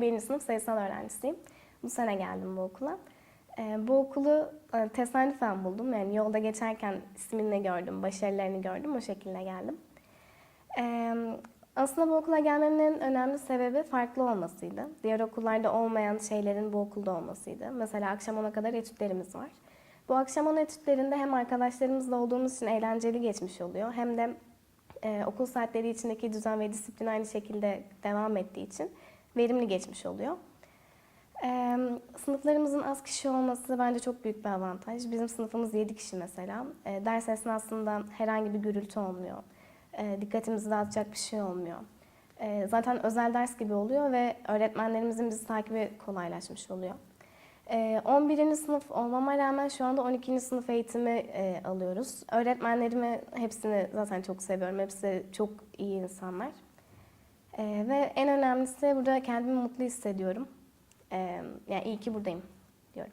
11. sınıf sayısal öğrencisiyim. Bu sene geldim bu okula. Ee, bu okulu e, tesadüfen buldum. Yani yolda geçerken ismini gördüm, başarılarını gördüm. O şekilde geldim. Ee, aslında bu okula gelmemin önemli sebebi farklı olmasıydı. Diğer okullarda olmayan şeylerin bu okulda olmasıydı. Mesela akşam ona kadar etütlerimiz var. Bu akşam on etütlerinde hem arkadaşlarımızla olduğumuz için eğlenceli geçmiş oluyor. Hem de e, okul saatleri içindeki düzen ve disiplin aynı şekilde devam ettiği için verimli geçmiş oluyor. Ee, sınıflarımızın az kişi olması bence çok büyük bir avantaj. Bizim sınıfımız 7 kişi mesela. Ee, ders esnasında herhangi bir gürültü olmuyor. Ee, dikkatimizi dağıtacak bir şey olmuyor. Ee, zaten özel ders gibi oluyor ve öğretmenlerimizin bizi takibi kolaylaşmış oluyor. Ee, 11. sınıf olmama rağmen şu anda 12. sınıf eğitimi e, alıyoruz. Öğretmenlerimi hepsini zaten çok seviyorum. Hepsi çok iyi insanlar. Ee, ve en önemlisi burada kendimi mutlu hissediyorum. Ee, yani iyi ki buradayım diyorum.